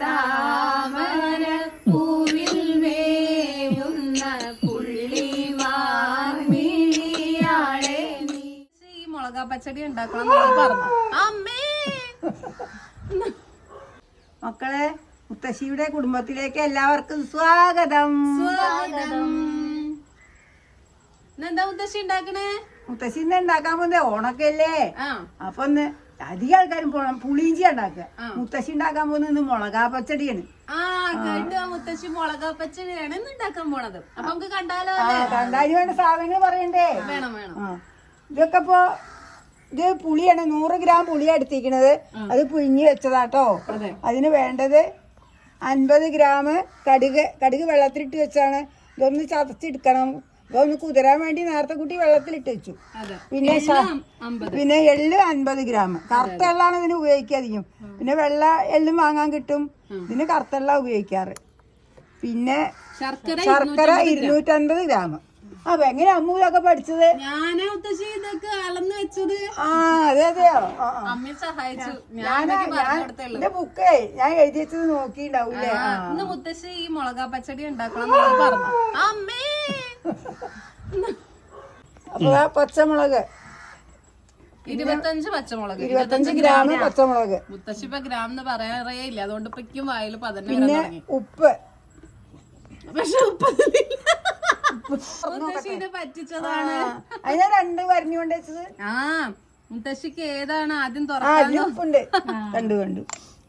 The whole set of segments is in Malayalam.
താമര പൂവിൽ ഈ മുളകാ പച്ചടി ഉണ്ടാക്കണം പറഞ്ഞു. അമ്മേ! മക്കളെ മുത്തശ്ശിയുടെ കുടുംബത്തിലേക്ക് എല്ലാവർക്കും സ്വാഗതം. സ്വാഗതം. എന്താ മുത്തശ്ശി ഉണ്ടാക്കണേ? മുത്തശ്ശി ഇന്ന് ഉണ്ടാക്കാൻ പോകുന്നത് ഓണക്കല്ലേ? അല്ലേ അപ്പൊ ഒന്ന് അധികം ആൾക്കാരും പോണം. പുളിയിഞ്ചി ഉണ്ടാക്കുക. മുത്തശ്ശി ഉണ്ടാക്കാൻ പോകുന്നത് മുളകാ പച്ചടിയാണ്. ആ കേട്ടു. മുത്തശ്ശി മുളകാ പച്ചടിയാണ് ഇന്ന് ഉണ്ടാക്കാൻ പോണത്. അപ്പൊ നമുക്ക് കണ്ടാലോ കണ്ടാലും വേണ്ട സാധനങ്ങൾ പറയണ്ടേ? വേണം വേണം. ഇതൊക്കെ ഇപ്പോ ഇത് പുളിയാണ്. നൂറ് ഗ്രാം പുളിയാണ് എടുത്തിരിക്കണത്. അത് പുഴിഞ്ഞു വെച്ചതാട്ടോ. അതെ. അതിന് വേണ്ടത് അൻപത് ഗ്രാം കടുക് കടുക് വെള്ളത്തിലിട്ട് വെച്ചാണ്. ഇതൊന്ന് ചതച്ചെടുക്കണം. ഇതൊന്ന് കുതിരാൻ വേണ്ടി നേരത്തെ കുട്ടി വെള്ളത്തിലിട്ട് വെച്ചു. പിന്നെ പിന്നെ എള്ള് അൻപത് ഗ്രാം. കറുത്ത എള്ളാണ് ഇതിന് ഉപയോഗിക്കുക അധികം പിന്നെ വെള്ള എള്ളും വാങ്ങാൻ കിട്ടും. ഇതിന് കറുത്ത എള്ള ഉപയോഗിക്കാറ്. പിന്നെ ശർക്കര ഇരുന്നൂറ്റൻപത് ഗ്രാം. അപ്പൊ എങ്ങനെ അമ്മ ഇതൊക്കെ പഠിച്ചത്? ഞാനാ ഇതൊക്കെ അളന്ന് വെച്ചത്. ആ അതെ അതെയോ. സഹായിച്ചു. എന്റെ ബുക്കേ ഞാൻ എഴുതി വെച്ചത് നോക്കിണ്ടാവൂലേ ഇന്ന് മുത്തശ്ശി ഈ മുളകാ പച്ചടി ഉണ്ടാക്കണം പറഞ്ഞു. അമ്മേ! അപ്പൊ ആ പച്ചമുളക്. ഇരുപത്തഞ്ച് പച്ചമുളക്. ഇരുപത്തഞ്ച് ഗ്രാം പച്ചമുളക്. മുത്തശ്ശി ഇപ്പൊ ഗ്രാം എന്ന് പറയാറേ ഇല്ല അതുകൊണ്ട് ഇപ്പം വായിൽ വരാൻ പിന്നെ ഉപ്പ്. പക്ഷെ ഉപ്പ് പറ്റിച്ചതാണ്. അതിനെ രണ്ട് വരഞ്ഞു കൊണ്ട് വെച്ചത്. ആ മുത്തശ്ശിക്ക് ഏതാണ് ആദ്യം അതിന് കണ്ടു കണ്ടു.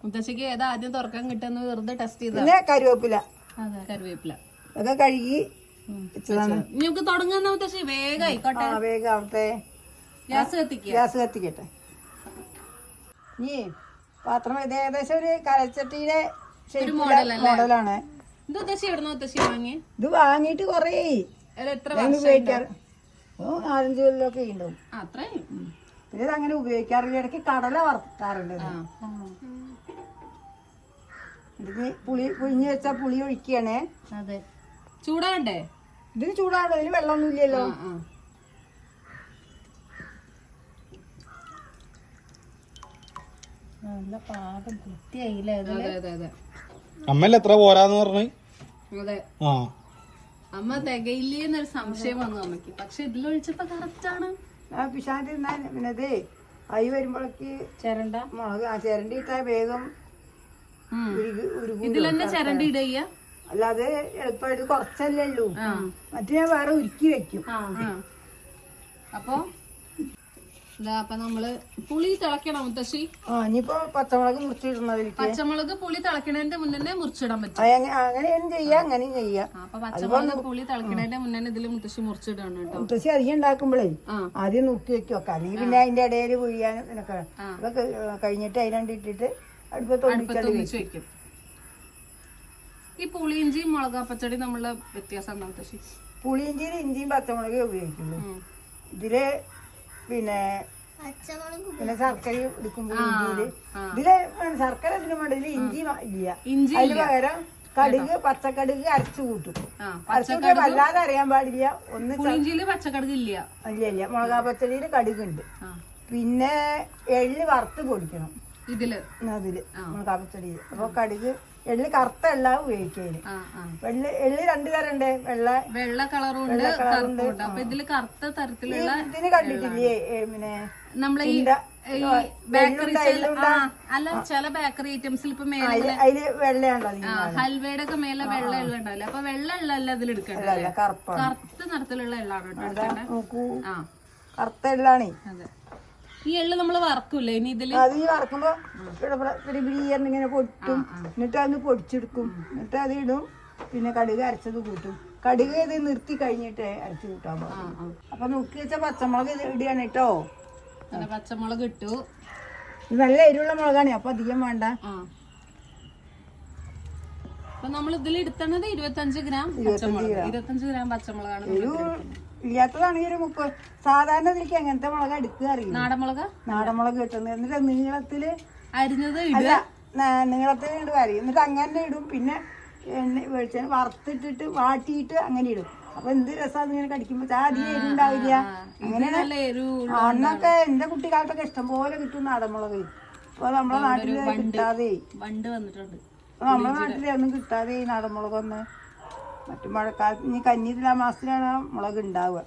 മുത്തശ്ശിക്ക് ഏതാ ആദ്യം തുറക്കാൻ കിട്ടുന്ന വെറുതെ ടെസ്റ്റ് ചെയ്ത കരുവേപ്പില കറിവേപ്പില. അതൊക്കെ കഴുകി തുടങ്ങുന്ന മുത്തശ്ശി വേഗം ആയിക്കോട്ടെ. വേഗം ഗ്യാസ് കത്തിക്കുക. ഗ്യാസ് കത്തിക്കട്ടെ. ഇനി പാത്രം ഇത് ഏകദേശം ഒരു കരച്ചട്ടിയുടെ ഷേപ്പിലെ മോഡലാണ്. ഇത് എവിടുന്ന വാങ്ങി ഇത് വാങ്ങിയിട്ട് കുറേ ഉപയോഗിക്കാറ് നാലഞ്ച് കൊല്ലമൊക്കെ ഉണ്ടാവും. അത്രയും. പിന്നെ അങ്ങനെ ഉപയോഗിക്കാറില്ല. ഇടയ്ക്ക് കടല വറുക്കാറുണ്ട്. ഇതിന് പുളി പുഴിഞ്ഞു വെച്ചാൽ പുളി ഒഴിക്കുകയാണേ. അതെ. ചൂടാണ്ടേ ഇതിന് ചൂടാണ് ഇതിന് വെള്ളമൊന്നും ഇല്ലല്ലോ. നല്ല പാകം അമ്മല്ല എത്ര പോരാന്ന് പറഞ്ഞു? അതെ. ആ. അമ്മ തികയില്ലേന്നൊരു സംശയം വന്നു അമ്മയ്ക്ക് പക്ഷെ ഇതിലൊഴിച്ചപ്പോ കറക്റ്റ് ആണ്. ആ പിശാന്തി തിന്നാൻ പിന്നെ ഇത് അരി വരുമ്പോഴേക്ക് ചിരണ്ട? മുളക് ആ ചിരണ്ടി വേഗം ഇതിൽ തന്നെ ചിരണ്ടി ഇടയ്യ അല്ലാതെ എളുപ്പമായിട്ട് കുറച്ചല്ലേ ഉള്ളൂ. മറ്റേ ഞാൻ വേറെ ഉരുക്കി വെക്കും. അപ്പൊ അപ്പൊ നമ്മൾ പുളി തിളക്കണം മുത്തശ്ശി? ആ ഇനിയിപ്പോ പച്ചമുളക് മുറിച്ചിടുന്നതിലേക്ക്. പച്ചമുളക് പുളി തിളക്കണതിന്റെ മുന്നേ മുറിച്ചിടാൻ പറ്റും. അങ്ങനെയും ചെയ്യാം അങ്ങനെയും ചെയ്യാം. അപ്പൊ പച്ചമുളക് പുളി തിളക്കണതിന്റെ മുന്നേ ഇതിൽ മുത്തശ്ശി മുറിച്ചിടണം കേട്ടോ. മുത്തശ്ശി അധികം ഉണ്ടാക്കുമ്പോഴേ. ആദ്യം നുറുക്കി വെക്കും. അല്ലെങ്കിൽ പിന്നെ അതിന്റെ ഇടയിൽ പൊഴിയാനും ഇതിനൊക്കെ അതൊക്കെ കഴിഞ്ഞിട്ട് അതിനണ്ടിട്ടിട്ട് അടുപ്പത്ത് വെച്ചു വെക്കും. ഈ പുളിയിഞ്ചി മുളക് പച്ചടി നമ്മൾ വ്യത്യാസം എന്താ മുത്തശ്ശി പുളിയിഞ്ചിയിൽ ഇഞ്ചിയും പച്ചമുളകേ ഉപയോഗിക്കുള്ളൂ. ഉം. ഇതിൽ പിന്നെ പിന്നെ ശർക്കര എടുക്കുമ്പോൾ ഇഞ്ചിയിൽ. ഇതിൽ ശർക്കര ഇതിന് വേണ്ട ഇതിൽ ഇഞ്ചി ഇല്ല. ഇഞ്ചി അതിന് പകരം കടുക് പച്ചക്കടുക് അരച്ചു കൂട്ടും. ആ അരച്ചു വല്ലാതെ അറിയാൻ പാടില്ല. ഒന്ന് പുളിയിഞ്ചിയിൽ പച്ചക്കടുക് ഇല്ല. ഇല്ല ഇല്ല. മുളകാ പച്ചടിയിൽ കടുകുണ്ട്. പിന്നെ എള്ള് വറുത്ത് പൊടിക്കണം. ഇതിൽ. അതിൽ മുളകാ പച്ചടിയിൽ. അപ്പൊ കടുക് എള്ള് കറുത്ത എള്ള ഉപയോഗിക്കൽ. വെള്ളി എള്ളി രണ്ടു തരണ്ട്. വെള്ള വെള്ള കളറും കളറുണ്ട്. അപ്പൊ ഇതിൽ കറുത്ത തരത്തിലുള്ള ഇതിന് കണ്ടിട്ടില്ലേ പിന്നെ നമ്മളെ ഈ ബേക്കറി അല്ല ചില ബേക്കറി ഐറ്റംസിൽ ഇപ്പൊ മേലെ ഹൽവയുടെ ഒക്കെ മേലെ വെള്ള എള്ള ഉണ്ടാവില്ല? അപ്പൊ വെള്ള എള്ളല്ല ഇതിൽ എടുക്കണ്ടേ അല്ല കറുപ്പാണ്. കറുത്ത നിറത്തിലുള്ള എള്ളാണ് കേട്ടോ ആ. കറുത്ത എള്ളാണേ. അതെ. ഈ എള്ള് നമ്മൾ വറക്കൂലേ ഇനി ഇതിൽ അത് ഈ വറക്കുമ്പോ ഇങ്ങനെ പൊട്ടും. എന്നിട്ട് അത് പൊടിച്ചെടുക്കും. എന്നിട്ട് അത് ഇടും. പിന്നെ കടുക് അരച്ചത് കൂട്ടും. കടുക് ഇത് നിർത്തി കഴിഞ്ഞിട്ട് അരച്ച് കൂട്ടാൻ പോകും അപ്പൊ നോക്കി വെച്ച പച്ചമുളക് ഇത് ഇടുകയാണ് കേട്ടോ. പച്ചമുളക് ഇട്ടു. നല്ല എരിവുള്ള മുളകാണ്. അപ്പൊ അധികം വേണ്ട. അപ്പൊ നമ്മൾ ഇതിൽ എടുത്തത് ഇരുപത്തഞ്ച് ഗ്രാം പച്ചമുളക്. ഇരുപത്തഞ്ച് ഗ്രാം പച്ചമുളകാണ് നമ്മൾ ഇല്ലാത്തതാണെങ്കിൽ ഒരു മുപ്പത് സാധാരണ ഇതിലേക്ക് എങ്ങനത്തെ മുളക് എടുക്കുക അറിയില്ല. നാടൻ മുളക് നാടൻ മുളക് കിട്ടുന്നത് എന്നിട്ട് നീളത്തിൽ അരിഞ്ഞത് അല്ല ന- നീളത്തിൽ ഇട്ട് വരും. എന്നിട്ട് അങ്ങനെ ഇടും. പിന്നെ എണ്ണ വെളിച്ചെണ്ണ വറുത്തിട്ടിട്ട് വാട്ടിയിട്ട് അങ്ങനെ ഇടും. അപ്പൊ എന്ത് രസം ഇങ്ങനെ കടിക്കുമ്പോ. ആദ്യം എരിണ്ടാവില്ല അങ്ങനെ അന്നൊക്കെ എന്റെ കുട്ടിക്കാലത്തൊക്കെ ഇഷ്ടം പോലെ കിട്ടും നാടൻമുളക്. അപ്പൊ നമ്മളെ നാട്ടിൽ കിട്ടാതെ. വണ്ട് വന്നിട്ടുണ്ട്. നമ്മളെ നാട്ടിലൊന്നും കിട്ടാതെ നാടൻമുളകൊന്നും നാടൻ മുളകൊന്ന് മറ്റു മഴക്കാലത്ത് ഇനി കഞ്ഞിതില മാസത്തിലാണ് മുളക് ഉണ്ടാവുക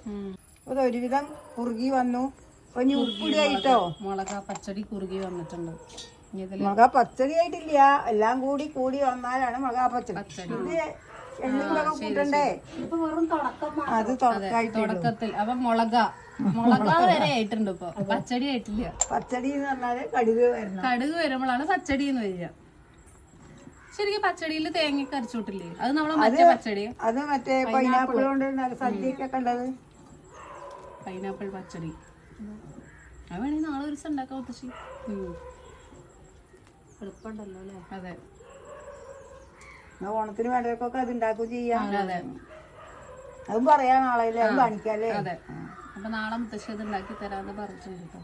അത് അപ്പൊ ഒരുവിധം കുറുകി വന്നു. അപ്പൊ ഇനി ഉപ്പിടായിട്ടോ മുളക പച്ചടി കുറുകി വന്നിട്ടുണ്ട്. ഇനി ഇതിൽ മുളക പച്ചടി ആയിട്ടില്ല. എല്ലാം കൂടി കൂടി വന്നാലാണ് മുളക പച്ചടി. ഇത് കൂട്ടണ്ടേ? അത് തുടക്കായിട്ട് തുടക്കത്തിൽ. അപ്പൊ മുളക. മുളക വരെ ആയിട്ടുണ്ട് ഇപ്പൊ. പച്ചടി ആയിട്ടില്ല. പച്ചടി എന്ന് പറഞ്ഞാൽ കടുക് വരണം കടുക് വരുമ്പോഴാണ് പച്ചടി എന്ന് വരിക. ശരിക്കും പച്ചടിയിൽ തേങ്ങ അരച്ചോട്ടില്ലേ അത് നമ്മളെ മറ്റേ പച്ചടി? അത് മറ്റേ പൈനാപ്പിൾ കൊണ്ട് സദ്യക്കൊക്കെ ഉള്ളത്. പൈനാപ്പിൾ പച്ചടി. അത് വേണമെങ്കിൽ നാളെ ഒരു ദിവസം ഉണ്ടാക്കാം എളുപ്പമുണ്ടല്ലോ അല്ലേ? അതെ. ഓണത്തിന് വേണ്ടവർക്കൊക്കെ അത് ഉണ്ടാക്കുകയും ചെയ്യാം. അതെ അതും. പറയാൻ നാളെ അത് കാണിക്കാല്ലേ അതെ. അപ്പൊ നാളെ മുത്തശ്ശി അത് ഉണ്ടാക്കി തരാന്ന് പറഞ്ഞിട്ടുണ്ട് കേട്ടോ.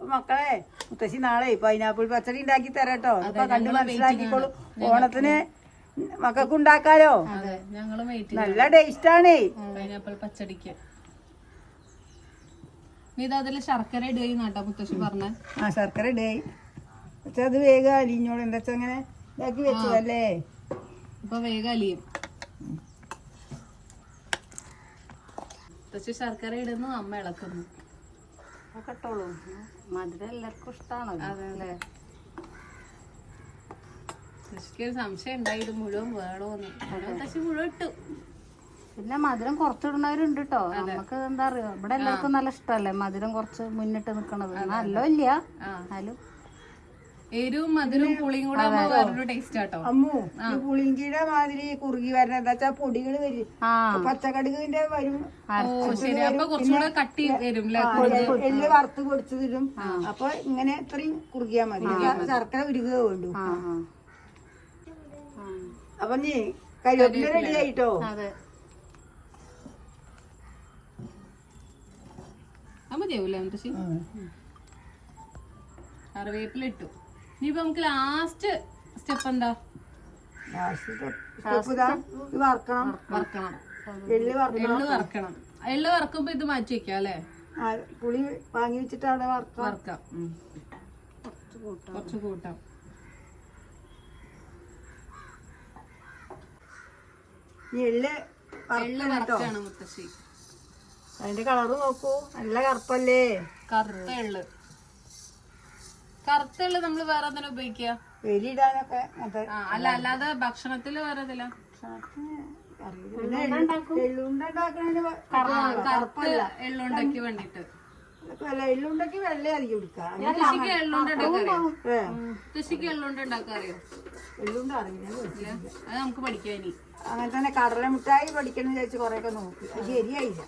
മക്കളെ മുത്തശ്ശി നാളെ പൈനാപ്പിൾ പച്ചടി ഉണ്ടാക്കി തരാട്ടോ അപ്പൊ കണ്ടു മനസ്സിലാക്കിക്കോളൂ. ഓണത്തിന് മക്കൾക്ക് ഉണ്ടാക്കാലോ? നല്ല ടേസ്റ്റ് ആണ്. പൈനാപ്പിൾ പച്ചടിക്ക്. അതിൽ ശർക്കര ഇടുകയും കേട്ടോ മുത്തശ്ശി പറഞ്ഞ. ആ ശർക്കര ഇടേ പക്ഷെ അത് വേഗം അലിഞ്ഞോളൂ എന്താ വെച്ചാ അങ്ങനെ ഇതാക്കി വെച്ചതല്ലേ? ഇപ്പൊ വേഗം അലിയും. മുത്തശ്ശി ശർക്കര ഇടുന്നു അമ്മ ഇളക്കുന്നു. കേട്ടോളൂ. മധുരം എല്ലാവർക്കും ഇഷ്ടമാണോ അതെ അല്ലേ മുത്തശ്ശിക്ക് ഒരു സംശയം ഉണ്ടായി ഇത് മുഴുവൻ വേണോന്ന് ശശി മുഴുവൻ ഇട്ടു. പിന്നെ മധുരം കുറച്ചിടുന്നവരുണ്ട് കേട്ടോ നമുക്ക് എന്താ അറിയോ? ഇവിടെ എല്ലാവർക്കും നല്ല ഇഷ്ടമല്ലേ മധുരം കുറച്ച് മുന്നിട്ട് നിക്കണത്? നല്ല ഇല്ല. എന്നാലും എരിവും മധുരവും പുളിയും കൂടെ വേറൊരു ടേസ്റ്റ് ആട്ടോ. അമ്മു പുളിഞ്ചിയുടെ മാതിരി കുറുകി വരണം എന്താ വെച്ചാ പൊടികൾ വരും. ആ. പച്ചക്കടുകിന്റെ വരും. ശരി. അപ്പൊ കുറച്ചുകൂടെ കട്ടി വരും എല്ല് വറുത്ത് പൊടിച്ചതിലും അപ്പൊ ഇങ്ങനെ ഇത്രയും കുറുകിയാ മതി. ശർക്കര ഉരുകുക വേണ്ടു അപ്പൊ നീ കരിവേപ്പില റെഡി ആയിട്ടോ? അതെ. മതിയാവൂല്ലേ മുത്തശ്ശി? കറിവേപ്പില ഇട്ടു. ഇനിയിപ്പോ നമുക്ക് ലാസ്റ്റ് സ്റ്റെപ്പ് എന്താ? വറക്കണം. വറക്കണം. എള്ള് വറക്കണം. എള്ള് വറക്കുമ്പോ ഇത് മാറ്റി വെക്കാം അല്ലേ? പുളി വാങ്ങി വെച്ചിട്ട് അവിടെ വറക്കാം. കുറച്ച് കൂട്ടാം. ഈ എള്ള് എള്ള് വറക്കാണ് മുത്തശ്ശി. അതിന്റെ കളറ് നോക്കൂ. നല്ല കറുപ്പല്ലേ? കറുത്ത എള്ള്. കറുത്ത നമ്മൾ നമ്മൾ വേറെ എന്തിനാ ഉപയോഗിക്കുക ആ അല്ല അല്ലാതെ ഭക്ഷണത്തിൽ വേറെ ഇതില്ല പിന്നെ എള്ള്- എള്ളുണ്ട ഉണ്ടാക്കണതിന് വ- കറുത്ത എള്ളുണ്ടാക്കി വേണ്ടിട്ട്. അല്ല എള്ളുണ്ടക്ക് വെള്ള അധികം എടുക്കാം. എള്ളുണ്ട ഉണ്ടാക്കാൻ അറിയോ? ഏ മുത്തശ്ശിക്ക് എള്ളുണ്ട ഉണ്ടാക്കാൻ എള്ളുണ്ട അറിയില്ല ഇല്ല? അത് നമുക്ക് പഠിക്കാം ഇനി. അങ്ങനെ തന്നെ കടല മിഠായി പഠിക്കണം വിചാരിച്ച് കൊറേ നോക്കി. അത് ശരിയായില്ല.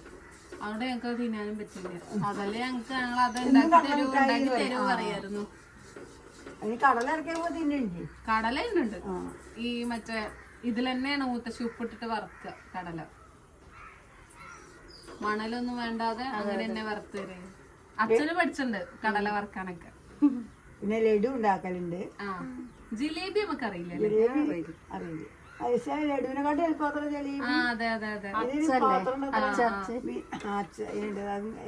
അവിടെ ഞങ്ങൾക്ക് അത് തിന്നാനും പറ്റില്ല. അതല്ലേ ഞങ്ങൾക്ക് ഞങ്ങൾ അത് ഉണ്ടാക്കി തരൂ ഉണ്ടാക്കി തരൂ പറയായിരുന്നു. അതിന് കടല ഇറക്കിയപ്പോ തിന്നുണ്ട് കടല ഉണ്ട് ഈ മറ്റേ ഇതിൽ തന്നെയാണ് മുത്തശ്ശി ഉപ്പിട്ടിട്ട് വറുക്കുക കടല. മണലൊന്നും വേണ്ടാതെ അങ്ങനെ തന്നെ വറുത്ത് തരും അച്ഛന് പഠിച്ചിട്ടുണ്ട് കടല വറുക്കാനൊക്കെ. പിന്നെ ലഡു ഉണ്ടാക്കലുണ്ട്. ആ. ജിലേബി നമുക്ക് അറിയില്ല? ലഡുവിനെക്കാട്ടി എളുപ്പത്ര ജിലേബി.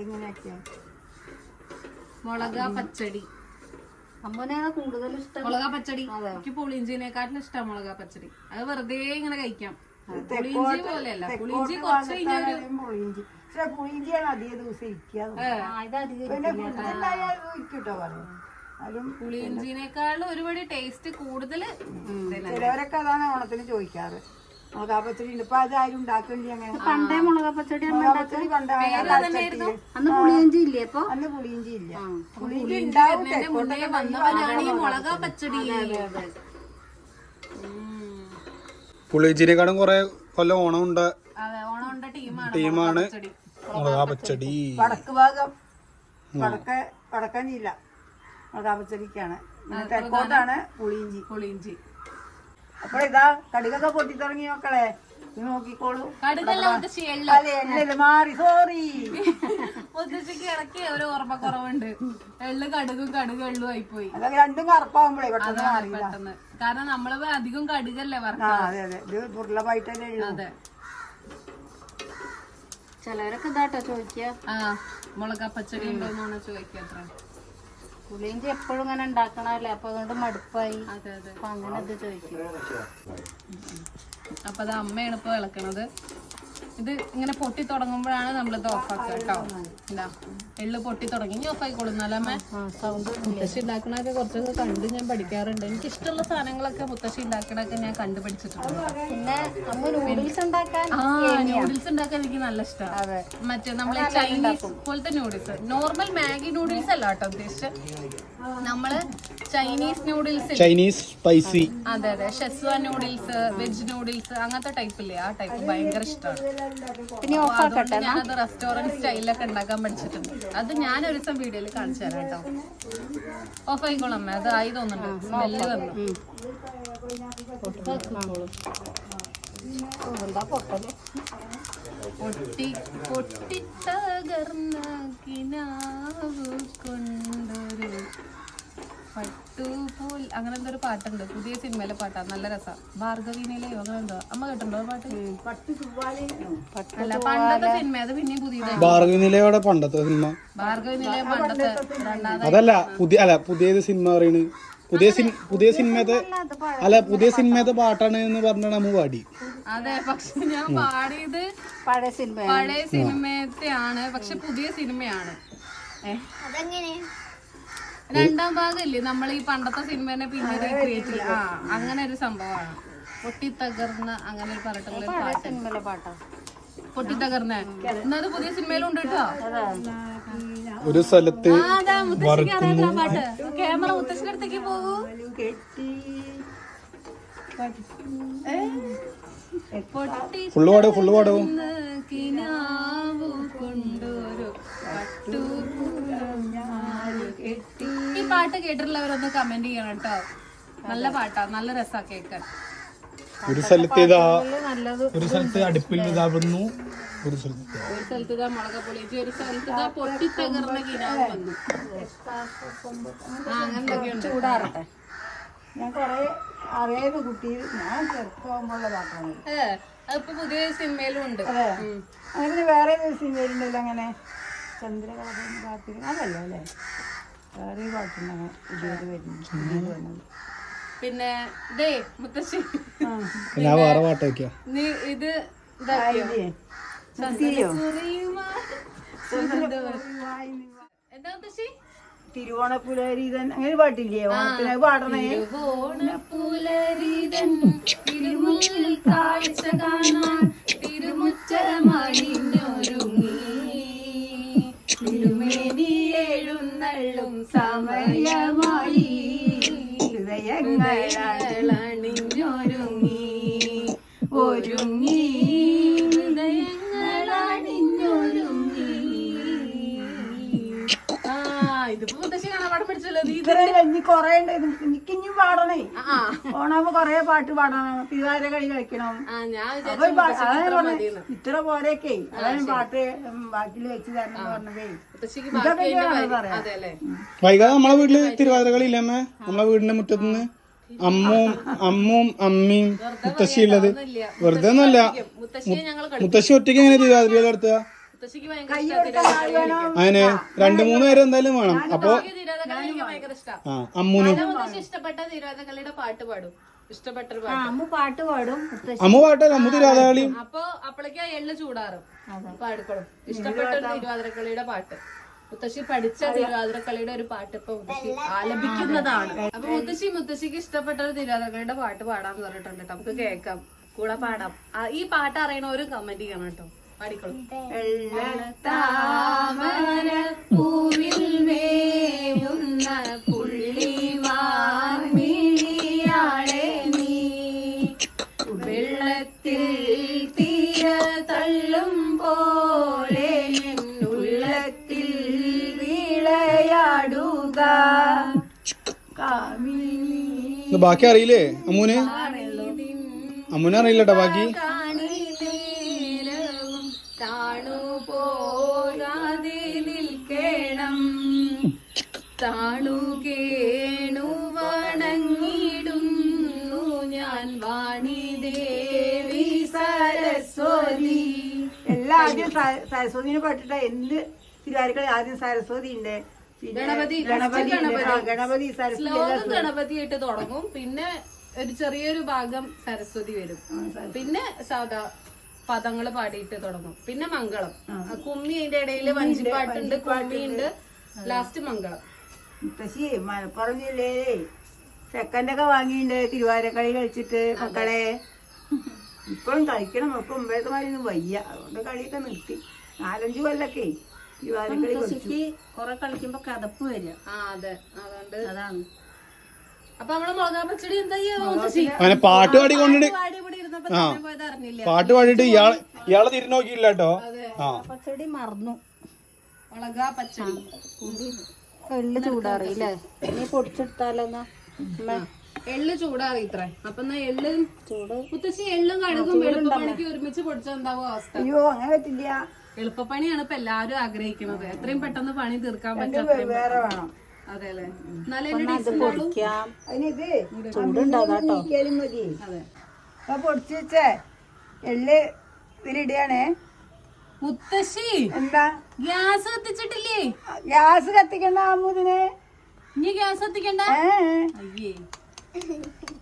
എങ്ങനെയാക്കിയാ? മുളക പച്ചടി. അമ്മനെയാണ് കൂടുതൽ ഇഷ്ടം മുളക പച്ചടി. എനിക്ക് പുളിഞ്ചിനെക്കാട്ടിലും ഇഷ്ടം മുളക പച്ചടി. അത് വെറുതെ ഇങ്ങനെ കഴിക്കാം. പുളിഞ്ചി പോലെയല്ല. പുളിഞ്ചി കുറച്ച് കഴിഞ്ഞാൽ പക്ഷെ അധികം ദിവസം ഇരിക്കട്ടോ പുളിയിഞ്ചിനേക്കാളും ഒരുപാട് ടേസ്റ്റ് കൂടുതൽ ചിലവരൊക്കെ അതാണ് ഓണത്തിന് ചോദിക്കാറ്. മുളകാ പച്ചടി ഉണ്ട് ഇപ്പൊ അതാരും ആരും ഉണ്ടാക്കണില്ല അങ്ങനെ. പണ്ടേ മുളക പച്ചടി അമ്മ മുളകാ പച്ചടി പണ്ട് അന്ന് പുളിയഞ്ചി ഇല്ലേ അപ്പൊ അന്ന് പുളിയിഞ്ചി ഇല്ല. പുളിയിഞ്ചി ഉണ്ടാവും മുന്നേ വന്നവനാണ് ഈ മുളക പച്ചടി ഉം. പുളിയിച്ചിരിക്കാളും കുറെ കൊല്ലം ഓണം ഉണ്ട് അതെ ഓണം ഉണ്ട ടീമാണ് ടീമാണ് മുളകാ പച്ചടി വടക്ക് ഭാഗം. വടക്ക് വടക്കൻ ജില്ല മുളകാ പച്ചടിക്കാണ് പിന്നെ തെക്കോട്ടാണ് പുളിയിഞ്ചി. പുളിയിഞ്ചി. അപ്പൊ ഇതാ കടുകൊക്കെ പൊട്ടി തുടങ്ങി മക്കളെ നോക്കിക്കോളൂ. മാറി സോറി മുത്തശ്ശിക്ക് ഇടയ്ക്ക് ഒരു ഓർമ്മക്കുറവുണ്ട്. എള്ളു കടുകും കടുക് എള്ളു ആയിപ്പോയി. അതൊക്കെ രണ്ടും കറുപ്പാവുമ്പോഴേ പെട്ടെന്ന് കാരണം നമ്മൾ അധികം കടുകല്ലേ ആ വറക്ക അതെ ചിലവരൊക്കെ ഇതാട്ടോ ചോദിക്കുക. ആ മുളകപ്പച്ചടി ഉണ്ടോന്നാണ് ചോദിക്കുക അത്ര. പുളിയിഞ്ചി എപ്പോഴും ഇങ്ങനെ ഉണ്ടാക്കണല്ലേ അപ്പൊ അതുകൊണ്ട് മടുപ്പായി. അതെ അതെ. അപ്പൊ അങ്ങനെ ഇത് ചോദിക്കും. അപ്പൊ അത് അമ്മയാണ് ഇപ്പൊ ഇളക്കണത്. ഇത് ഇങ്ങനെ പൊട്ടി തുടങ്ങുമ്പോഴാണ് നമ്മളിത് ഓഫാക്കുക കേട്ടോ. എന്താ എള്ള് പൊട്ടി തുടങ്ങി. ഇനി ഓഫായിക്കോളുന്നല്ലേ അമ്മ സൗണ്ട് മുത്തശ്ശി ഉണ്ടാക്കണൊക്കെ കുറച്ചൊക്കെ കണ്ട് ഞാൻ പഠിക്കാറുണ്ട്. എനിക്ക് ഇഷ്ടമുള്ള സാധനങ്ങളൊക്കെ മുത്തശ്ശി ഉണ്ടാക്കണൊക്കെ ഞാൻ കണ്ടുപിടിച്ചിട്ടുണ്ട് പിന്നെ നൂഡിൽസ് ഉണ്ടാക്കാൻ ആ നൂഡിൽസ് ഉണ്ടാക്കാൻ എനിക്ക് നല്ല ഇഷ്ടമാണ് അതെ. മറ്റേ നമ്മളെ ചൈനീസ് പോലത്തെ നൂഡിൽസ് നോർമൽ മാഗി നൂഡിൽസ് അല്ല കേട്ടോ ഉദ്ദേശിച്ചത്. നമ്മൾ ചൈനീസ് നൂഡിൽസ് ചൈനീസ് സ്പൈസി അതെ അതെ. ഷെസ്വാൻ നൂഡിൽസ് വെജ് നൂഡിൽസ് അങ്ങനത്തെ ടൈപ്പ് ഇല്ലേ? ആ ടൈപ്പ് ഭയങ്കര ഇഷ്ടമാണ് അതുകൊണ്ട് ഞാനത് റെസ്റ്റോറന്റ് സ്റ്റൈലൊക്കെ ഉണ്ടാക്കാൻ പഠിച്ചിട്ടുണ്ട്. അത് ഞാൻ ഒരു ദിവസം വീഡിയോയിൽ കാണിച്ചു തരാം കേട്ടോ. ഓഫ് ആയിക്കോളാം അമ്മ. അത് ആയി തോന്നുന്നുണ്ട്. സ്മെല്ല് വന്നു. എന്താ പൊട്ടൽ? പൊട്ടി പൊട്ടിത്തകർന്ന കിനാവ് കൊണ്ടൊരു പട്ടുപോൽ അങ്ങനെ എന്തോ ഒരു പാട്ടുണ്ട്. പുതിയ സിനിമയിലെ പാട്ടാ. നല്ല രസാ. ഭാർഗവീനയിലെയോ അങ്ങനെ എന്തോ അമ്മ കേട്ടിട്ടുണ്ടോ പാട്ട്? അല്ല പണ്ടത്തെ സിനിമ. അത് പിന്നെയും പുതിയതായി ഭാർഗവി പണ്ടത്തെ സിനിമ? ഭാർഗവീനിലെ പണ്ടത്തെ രണ്ടാമത്. അതല്ല പുതിയ അല്ല പുതിയത് സിനിമ പറയണ്. പുതിയ സിനി പുതിയ സിനിമത്തെ അല്ല പുതിയ സിനിമത്തെ പാട്ടാണ് എന്ന് പറഞ്ഞാണ് നമ്മ പാടി. അതെ പക്ഷെ ഞാൻ പാടിയത് പഴയ സിനിമ പഴയ സിനിമത്തെയാണ് പക്ഷെ പുതിയ സിനിമയാണ്. രണ്ടാം ഭാഗമല്ലേ നമ്മൾ ഈ പണ്ടത്തെ സിനിമേനെ പിന്നീട് ക്രിയേറ്റ് ആ അങ്ങനെ ഒരു സംഭവമാണ്. പൊട്ടിത്തകർന്ന അങ്ങനെ ഒരു പാട്ടുള്ള പാട്ട്. സിനിമയിലെ പാട്ടാ. പൊട്ടിത്തകർന്ന. എന്നത് പുതിയ സിനിമയിലുണ്ട് കേട്ടോ. ഒരു സ്ഥലത്ത് ക്യാമറ മുത്തശ്ശിയുടെ അടുത്തേക്ക് പോകൂ കെട്ടി. പൊട്ടി ഫുള്ള് പാടോ ഫുള്ള് പാടോ. ഈ പാട്ട് കേട്ടിട്ടുള്ളവരൊന്ന് കമന്റ് ചെയ്യണം കേട്ടോ. നല്ല പാട്ടാ നല്ല രസാ കേൾക്കാൻ. ഒരു സ്ഥലത്ത് ഇതാ നല്ലത് ഒരു സ്ഥലത്ത് അടുപ്പിൽ ഇതാവുന്നു ഒരു സ്ഥലത്ത്. ഒരു സ്ഥലത്ത് ഇതാ മുളക പൊളിച്ച് ഒരു സ്ഥലത്ത് ഇതാ പൊട്ടിത്തകർന്ന കിനാവ് വന്നു. ആ അങ്ങനെ ചൂടാറട്ടെ. ഞാൻ കൊറേ അറിയാതെ കുട്ടി. ഞാൻ ചെറുപ്പമാകുമ്പോഴുള്ള പാട്ടാണ് ഏ അതിപ്പോ പുതിയ സിനിമയിലും ഉണ്ട്. അങ്ങനെ വേറെ സിനിമയിലുണ്ടല്ലോ അങ്ങനെ. ചന്ദ്രകാലം കാത്തിരി അതല്ല അല്ലേ? വേറെ ഒരു പാട്ടുണ്ട് അങ്ങനെ പുതിയത് വരുന്നു പിന്നെ ദേ മുത്തശ്ശി. ഞാൻ വേറെ പാട്ട് വയ്ക്കാം നീ ഇത് എന്താ മുത്തശ്ശി? തിരുവോണപ്പുലരി അങ്ങനെ പാട്ടില്ലേ? ഓണത്തിന് പാടണേ. ഓണപ്പുലരിതൻ തിരുമുൽ കാഴ്ച കാണാൻ തിരുമുറ്റമണിഞ്ഞൊരുങ്ങി. തിരുമേനി എഴുന്നള്ളും സമയമായി. 来来来来。നീ ഇത്ര കൊറേ ഉണ്ട്. എനിക്ക് ഇനിയും പാടണേ. ആ ഓണാകുമ്പോ കൊറേ പാട്ട് പാടണം. തിരുവാതിര കളി കളിക്കണം ഇത്ര പോരെയൊക്കെ അതാണ് പാട്ട് ബാക്കിൽ വെച്ച് തരണം പറഞ്ഞതേ. വൈകാതെ നമ്മളെ വീട്ടിൽ തിരുവാതിര കളി ഇല്ലേ അമ്മ? നമ്മളെ വീടിന്റെ മുറ്റത്തുനിന്ന് അമ്മും അമ്മും അമ്മയും മുത്തശ്ശി ഉള്ളത് വെറുതെ ഒന്നല്ല മുത്തശ്ശി ഒറ്റയ്ക്ക് എങ്ങനെ തിരുവാതിര നടത്തുക? അതിന് രണ്ടു മൂന്ന് പേര് എന്തായാലും വേണം. അപ്പൊ ആ അമ്മുനും. ഇഷ്ടപ്പെട്ട തിരുവാതിര പാട്ട് പാടും. ഇഷ്ടപ്പെട്ട പാട്ട്. അമ്മ പാട്ട് പാടും അമ്മ പാട്ടല്ല അമ്മ തിരുവാതകളി അപ്പൊ അപ്പോഴേക്ക് ആ എള്ള് ചൂടാറും. പാടിക്കോളും. ഇഷ്ടപ്പെട്ട തിരുവാതിരക്കളിയുടെ പാട്ട്. മുത്തശ്ശി പഠിച്ച തിരുവാതിരക്കളിയുടെ ഒരു പാട്ട് ഇപ്പൊ മുത്തശ്ശി ആലപിക്കുന്നതാണ്. അപ്പൊ മുത്തശ്ശി മുത്തശ്ശിക്ക് ഇഷ്ടപ്പെട്ട ഒരു തിരുവാതിരക്കളിയുടെ പാട്ട് പാടാന്ന് പറഞ്ഞിട്ടുണ്ട് നമുക്ക് കേൾക്കാം. കൂടെ പാടാം. ഈ പാട്ട് അറിയണ ഒരു കമന്റ് ചെയ്യണം കേട്ടോ. പാടിക്കോളും. താമര പൂവിൽ വേവുന്ന പുള്ളിമാൻ മിഴിയാളെ നീ. വെള്ളത്തിൽ തീര തള്ളും പോലെ ഉള്ളത്തിൽ വിളയാടുക. ബാക്കി അറിയില്ലേ അമ്മൂന്? അമ്മൂനെ അറിയില്ലട്ടോ ബാക്കി. താണു കേണു വണങ്ങിടുന്നു ഞാൻ വാണി ദേവി സരസ്വതി. എല്ലാ ആദ്യം സരസ്വതിനെ പാട്ടിട്ട എന്ത് തിരുവാതിരക്കളി ആദ്യം സരസ്വതി ഉണ്ട് ഗണപതി ഗണപതി ഗണപതി. സരസ്വതി ഗണപതി ആയിട്ട് തുടങ്ങും. പിന്നെ ഒരു ചെറിയൊരു ഭാഗം സരസ്വതി വരും. പിന്നെ സാധാ പദങ്ങൾ പാടിയിട്ട് തുടങ്ങും. പിന്നെ മംഗളം. കുമ്മി അതിന്റെ ഇടയിൽ വഞ്ചിപ്പാട്ടുണ്ട് കുമ്മിയുണ്ട്. ലാസ്റ്റ് മംഗളം. മുത്തശ്ശി മലപ്പുറം ജില്ലയിലേ സെക്കൻഡൊക്കെ വാങ്ങിയിട്ടുണ്ട് തിരുവാരക്കളി കളിച്ചിട്ട് മക്കളെ. ഇപ്പോഴും കളിക്കണം ഇപ്പൊ മുമ്പേത്തെ വയ്യ. അതുകൊണ്ട് കളിയൊക്കെ നിർത്തി. നാലഞ്ച് കൊല്ലൊക്കെ തിരുവാതിരക്കളി കളിച്ചു. മുത്തശ്ശിക്ക് കൊറേ കളിക്കുമ്പോ കഥപ്പ് വരിക. ആ അതെ. അതുകൊണ്ട് അതാണ്. അപ്പൊ നമ്മൾ മുളകാ പച്ചടി എന്താ? അങ്ങനെ പാട്ട് പാടി കൊണ്ടിട്ട് പാട്ട് പാടിയിട്ട് ഇയാളെ ഇയാളെ തിരിഞ്ഞു നോക്കിയില്ല കേട്ടോ. പച്ചടി മറന്നു മുളകാ പച്ചടി. എള്ള് ചൂടാറിയില്ലേ? നീ പൊടിച്ചെടുത്താലോ എന്നാ എള്ള് ചൂടാറി ഇത്ര. അപ്പൊ എന്നാ എള്ള് ചൂട്. മുത്തശ്ശി എള്ളും കടുകും എളുപ്പപ്പണിക്ക് ഒരുമിച്ച് പൊടിച്ച എന്താവോ അവസ്ഥ? അയ്യോ അങ്ങനെ പറ്റില്ല. എളുപ്പപ്പണിയാണ് ഇപ്പൊ എല്ലാരും ആഗ്രഹിക്കുന്നത്. എത്രയും പെട്ടെന്ന് പണി തീർക്കാൻ പറ്റും വേറെ വേണം. അതെ അല്ലേ? എന്നാലേ പൊടിച്ച് വെച്ചേ. എള്ള് ഇതിലിടുകയാണേ. മുത്തശ്ശി എന്താ? ഗ്യാസ് കത്തിച്ചിട്ടില്ലേ? ഗ്യാസ് കത്തിക്കണ്ട അമ്മൂതിനെ നീ ഗ്യാസ് കത്തിക്കണ്ട? അയ്യേ.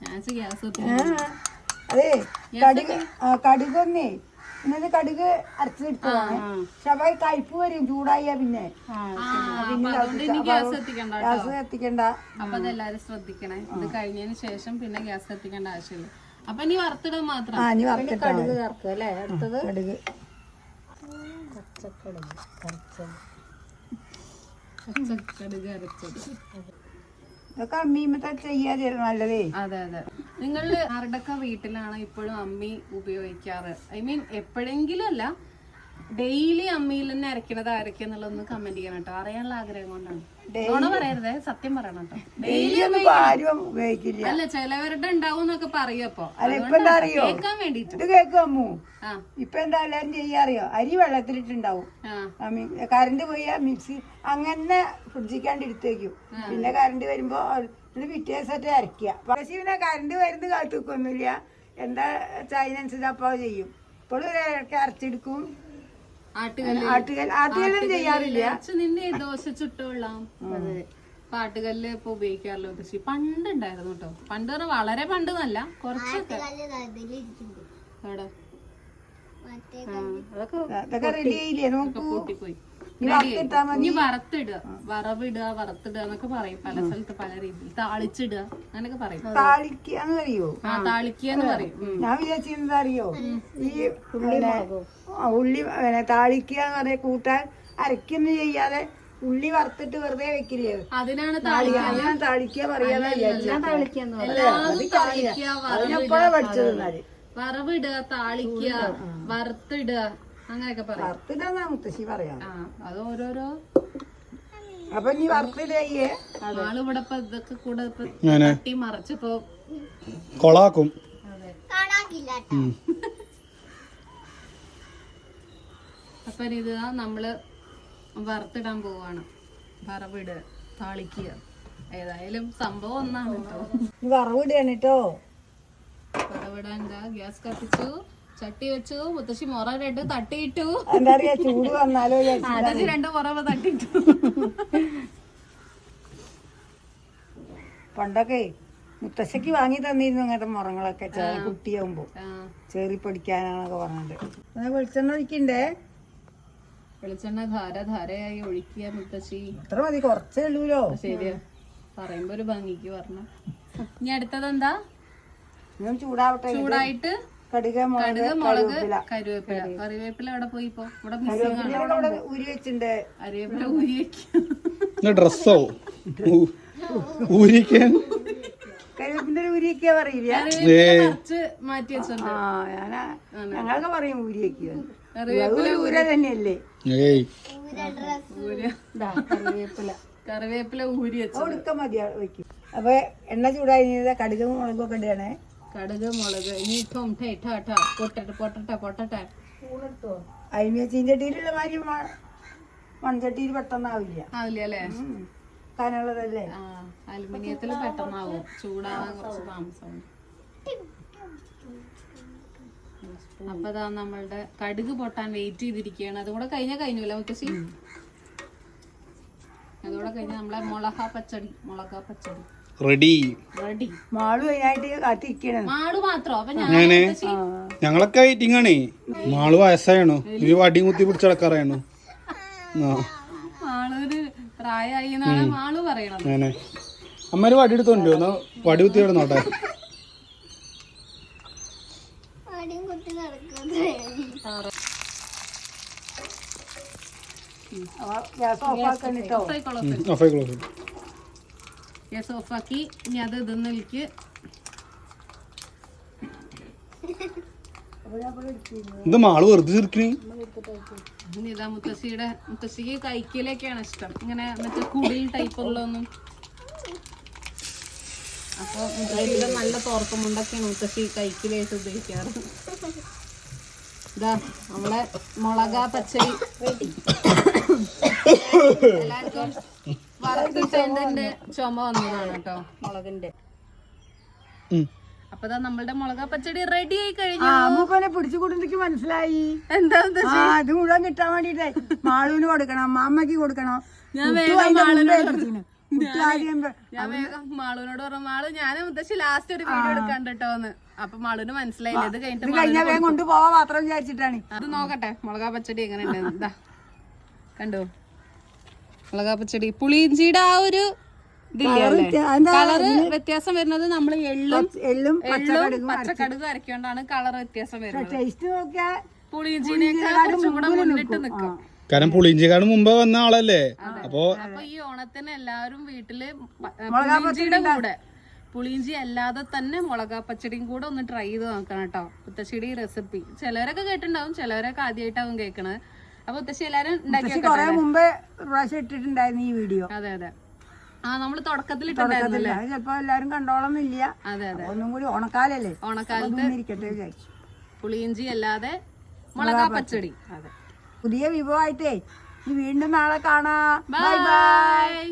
Gas gas. അതെ കടുക് ഒന്നേ കടുകൊന്നേ ഇന്നത് കടുക് അരച്ചെടുത്തതാണ് പക്ഷെ അപ്പൊ കയ്പ് വരും ചൂടായ പിന്നെ. ഗ്യാസ് കത്തിക്കണ്ട അപ്പൊ അതെല്ലാരും ശ്രദ്ധിക്കണേ. ഇത് കഴിഞ്ഞതിന് ശേഷം പിന്നെ ഗ്യാസ് കത്തിക്കേണ്ട ആവശ്യമില്ല. അപ്പൊ നീ വറുത്തിടാൻ മാത്രം. കടുക് ചേർക്കുക അല്ലേ? അടുത്തത്? കടുക്. പച്ചക്കടുക് കറിച്ചത് പച്ചക്കടുക് അരച്ചത്. അതൊക്കെ അമ്മീമത്തെ ചെയ്യാതെ നല്ലതേ. അതെ അതെ. നിങ്ങൾ ആരുടെയൊക്കെ വീട്ടിലാണ് ഇപ്പോഴും അമ്മി ഉപയോഗിക്കാറ്? ഐ മീൻ എപ്പോഴെങ്കിലും അല്ല ഡെയിലി അമ്മയിൽ തന്നെ അരക്കണത് ആരൊക്കെന്നുള്ളതൊന്ന് കമന്റ് ചെയ്യണം കേട്ടോ. അറിയാനുള്ള ആഗ്രഹം കൊണ്ടാണ്. നോണ പറയരുതേ സത്യം പറയണം കേട്ടോ. ഡെയിലി ആരും ഉപയോഗിക്കില്ല. അല്ല ചിലവരുടെ ഉണ്ടാവും എന്നൊക്കെ പറയും അപ്പൊ. അല്ല ഇപ്പൊ എന്താ അറിയോ? കേൾക്കാൻ വേണ്ടിട്ട് ഇത് ആ. ഇപ്പൊ എന്താ എല്ലാരും ചെയ്യാറിയോ അരി വെള്ളത്തിലിട്ടുണ്ടാവും. കറണ്ട് പോയാ മിക്സി അങ്ങനെ ഫ്രിഡ്ജിക്കാണ്ട് എടുത്തേക്കും. പിന്നെ കറണ്ട് വരുമ്പോ ഇത് പിറ്റേ ദിവസത്തെ അരക്കുക പക്ഷേ പിന്നെ കറണ്ട് വരുന്ന കാത്തു നിൽക്കൊന്നുമില്ല എന്താ വെച്ചാൽ അതിനനുസരിച്ച് അപ്പോൾ ചെയ്യും. ഇപ്പോഴും ഇടയ്ക്ക് അരച്ചെടുക്കും. ആട്ടുകല്ല് ചെയ്യാറില്ല. നിന്നെ ദോശ ചുട്ടുകൊള്ളാം അതെ. പാട്ടുകല്ല് ഇപ്പൊ ഉപയോഗിക്കാറില്ല ഉദ്ദേശി പണ്ട് ഉണ്ടായിരുന്നു കേട്ടോ പണ്ട് പറഞ്ഞാൽ വളരെ പണ്ട് നല്ല കുറച്ചൊക്കെ അതൊക്കെ പൊട്ടിപ്പോയി. ഇനി വറുത്തിടുക. വറവിടുക വറുത്തിടുക എന്നൊക്കെ പറയും പല സ്ഥലത്ത് പല രീതിയിൽ. താളിച്ചിടുക അങ്ങനൊക്കെ പറയും. താളിക്കാന്ന് അറിയോ ആ താളിക്കാന്ന് പറയും. ഞാൻ വിചാരിച്ചത് അറിയോ? ഈ ഉള്ളി ആ, ഉള്ളി പിന്നെ താളിക്കുക എന്ന് പറയാ കൂട്ടാൻ അരക്കൊന്നും ചെയ്യാതെ ഉള്ളി വറുത്തിട്ട് വെറുതെ വെക്കില്ലേ? അതിനാണ് താളിക്കാൻ ഞാൻ താളിക്കുക പറയാതെ അതിനെപ്പോഴാ പഠിച്ചത് വറവിടുക താളിക്കുക വറുത്തിടുക. അങ്ങനെയൊക്കെ പറയും. വറുത്തിട്ടാന്നാ മുത്തശ്ശി പറയാ. ആ അത് ഓരോരോ അപ്പൊ നീ വറുത്തിടയ്യേ ആൾ ഇവിടെ ഇപ്പൊ ഇതൊക്കെ കൂടെ ഇപ്പൊ അങ്ങനെ തട്ടി മറിച്ചപ്പോ കൊളാക്കും. ഉം. അപ്പൊ ഇത് നമ്മൾ വറുത്തിടാൻ പോവാണ്. വറവിട് താളിക്കുക. ഏതായാലും സംഭവം ഒന്നാണ് കേട്ടോ നീ വറവിടുകയാണ് കേട്ടോ വറവിടാൻ എന്താ ഗ്യാസ് കത്തിച്ചു. ചട്ടി വെച്ചു മുത്തശ്ശി മുറ രണ്ട് തട്ടിയിട്ടു. എന്താ പറയാ ചൂട് വന്നാലോ. മുത്തശ്ശി രണ്ട് മുറവ് തട്ടിയിട്ടു. പണ്ടൊക്കെ മുത്തശ്ശക്ക് വാങ്ങി തന്നിരുന്നു അങ്ങനത്തെ മുറങ്ങളൊക്കെ ചെറിയ കുട്ടിയാവുമ്പോ. ആ. ചേറി പഠിക്കാനാണൊക്കെ പറഞ്ഞത് എന്നാ വെളിച്ചെണ്ണ ഒഴിക്കണ്ടേ? വെളിച്ചെണ്ണ ധാര ധാരയായി ഒഴിക്കുക മുത്തശ്ശി. അത്ര മതി കുറച്ചേ ഉള്ളൂലോ. ശരിയാ. പറയുമ്പോ ഒരു ഭംഗിക്ക് പറഞ്ഞു ഇനി അടുത്തത് എന്താ? ചൂടാവട്ടെ ചൂടായിട്ട് കടുക മുളക് കരുവേപ്പില കറിവേപ്പില. അവിടെ പോയി ഇപ്പൊ? ഇവിടെ കറിവേപ്പില ഡ്രസ്സോ? ഊരിക്കാൻ? കരുവേപ്പിന്റെ പറയില്ല. മാറ്റി വെച്ചോണ്ട്. ആ ഞാനാ ഞങ്ങളൊക്കെ പറയും കറിവേപ്പില ഊര തന്നെയല്ലേ? ഏയ്. ഊരി ഇതാ കറിവേപ്പില. കറിവേപ്പില ഊരി വെച്ചു ഒടുക്ക മതി വെക്കും. അപ്പൊ എണ്ണ ചൂടായി കടുകും മുളകും ഒക്കെ ഇടുകയാണേ. കടുക് മുളക് ഇനി ഇപ്പം ടേ ടാ ടാ പൊട്ടട്ടെ പൊട്ടട്ടെ പൊട്ടട്ടെ. അരിമ ചീഞ്ചട്ടിയിലുള്ള മാതിരി മൺചട്ടിയിൽ പെട്ടെന്നാവില്ല. ആവില്ല അല്ലേ ഉം. ആ അലുമിനിയത്തിൽ പെട്ടെന്നാവും. ചൂടാവാൻ കുറച്ച് താമസമുണ്ട്. അപ്പൊ ഇതാ നമ്മളുടെ കടുക് പൊട്ടാൻ വെയിറ്റ് ചെയ്തിരിക്കുകയാണ്. അതും കൂടെ കഴിഞ്ഞാൽ കഴിഞ്ഞൂല മുത്തശ്ശി അതുകൂടെ കഴിഞ്ഞ നമ്മളെ മുളക പച്ചടി മുളക പച്ചടി. റെഡി. റെഡി. മാളു അതിനായിട്ട് കാത്തിരിക്കണം മാട് മാത്രോ? അപ്പൊ ഞാൻ അങ്ങനെ ഞങ്ങളൊക്കെ വെയിറ്റിംഗ് ആണേ. മാൾ വയസ്സായണോ. ഇനി വടി കുത്തി പിടിച്ചടക്കാറായണോ ആ. അമ്മര് പ്രായമായി എന്നാണ് മാളു പറയണത്. അങ്ങനെ അമ്മ ഒരു വടി എടുത്തോണ്ടോ എന്നാ വടി കുത്തി ഗ്യാസ് ആയിക്കോളൂ ഓഫ് ആയിക്കോളൂ. ഗ്യാസ് ഓഫാക്കി ഇനി അത് ഇതൊന്നിലേക്ക് ഇത് മാൾ വെറുതെ ഇനി ഇതാ മുത്തശ്ശിയുടെ മുത്തശ്ശിക്ക് കൈക്കിലേക്കാണ് ഇഷ്ടം. ഇങ്ങനെ മറ്റേ കുടിൽ ടൈപ്പ് ഉള്ളതൊന്നും. അപ്പൊ മുത്തശ്ശിയുടെ നല്ല തോർക്കമുണ്ടൊക്കെയാണ് മുത്തശ്ശി കൈക്കിലായിട്ട് ഉപയോഗിക്കാറ്. ഇതാ നമ്മളെ മുളക പച്ചടി. എല്ലാവർക്കും വറുത്തിട്ടതിന്റെ ചുമ വന്നതാണ് കേട്ടോ. മുളകിന്റെ. അപ്പൊ നമ്മളുടെ മുളക പച്ചടി റെഡി ആയി കഴിഞ്ഞു. ആ അമ്മൂപ്പനെ പിടിച്ചു കൂട്ടുന്നെനിക്ക് മനസ്സിലായി. എന്താ അത് മുഴുവൻ കിട്ടാൻ വേണ്ടിട്ടേ മാളൂന് കൊടുക്കണം മാമ്മക്ക് കൊടുക്കണം. ഞാൻ വേഗം മാളിനോട് ഞാൻ വേഗം മാളുവിനോട് പറഞ്ഞു മാളു ഞാൻ മുത്തശ്ശി ലാസ്റ്റ് ഒരു വീഡിയോ എടുക്കാൻ കേട്ടോന്ന് അപ്പൊ മാളൂന് മനസ്സിലായില്ല? ഇത് കഴിഞ്ഞിട്ട് വേഗം കൊണ്ടുപോവാ മാത്രം വിചാരിച്ചിട്ടാണ്. അത് നോക്കട്ടെ മുളകാ പച്ചടി എങ്ങനെ ഉണ്ട് ഇതാ കണ്ടോ? മുളകാ പച്ചടി പുളിയിഞ്ചിയുടെ ആ ഒരു കളറ് വ്യത്യാസം വരുന്നത് നമ്മൾ എള്ളും എള്ളും പച്ചക്കടുക് അരക്കൊണ്ടാണ് കളർ വ്യത്യാസം വരുന്നത്. കൂടെ മുന്നിട്ട് നിൽക്കും കാരണം പുളിഞ്ചിക്കാട് മുമ്പ് വന്ന ആളല്ലേ? അപ്പൊ അപ്പൊ ഈ ഓണത്തിന് എല്ലാവരും വീട്ടിൽ പ- പുളിയിഞ്ചിയുടെ കൂടെ പുളിയിഞ്ചി അല്ലാതെ തന്നെ മുളകാ പച്ചടിയും കൂടെ ഒന്ന് ട്രൈ ചെയ്ത് നോക്കണം കേട്ടോ. പുത്തശ്ശേരി റെസിപ്പി ചിലവരൊക്കെ കേട്ടിട്ടുണ്ടാവും ചിലവരൊക്കെ ആദ്യമായിട്ടാവും കേൾക്കണത് അപ്പൊ ഉത്തശ്ശി എല്ലാരും മുമ്പേ ഒരു പ്രാവശ്യം ഇട്ടിട്ടുണ്ടായിരുന്നു ഈ വീഡിയോ. അതെ അതെ. ആ നമ്മൾ തുടക്കത്തിൽ ഇട്ടുണ്ടായിരുന്നല്ലേ അത് ചിലപ്പോ എല്ലാരും കണ്ടോളന്നില്ല അതെ അതെ. ഒന്നും കൂടി ഓണക്കാലല്ലേ? ഓണക്കാലത്ത് അതൊന്നും ഇരിക്കട്ടെ വിചാരിച്ചു. പുളിയിഞ്ചി അല്ലാതെ മുളകാ പച്ചടി. അതെ. പുതിയ വിഭവമായിട്ടേ. ഇനി വീണ്ടും നാളെ കാണാം. Bye bye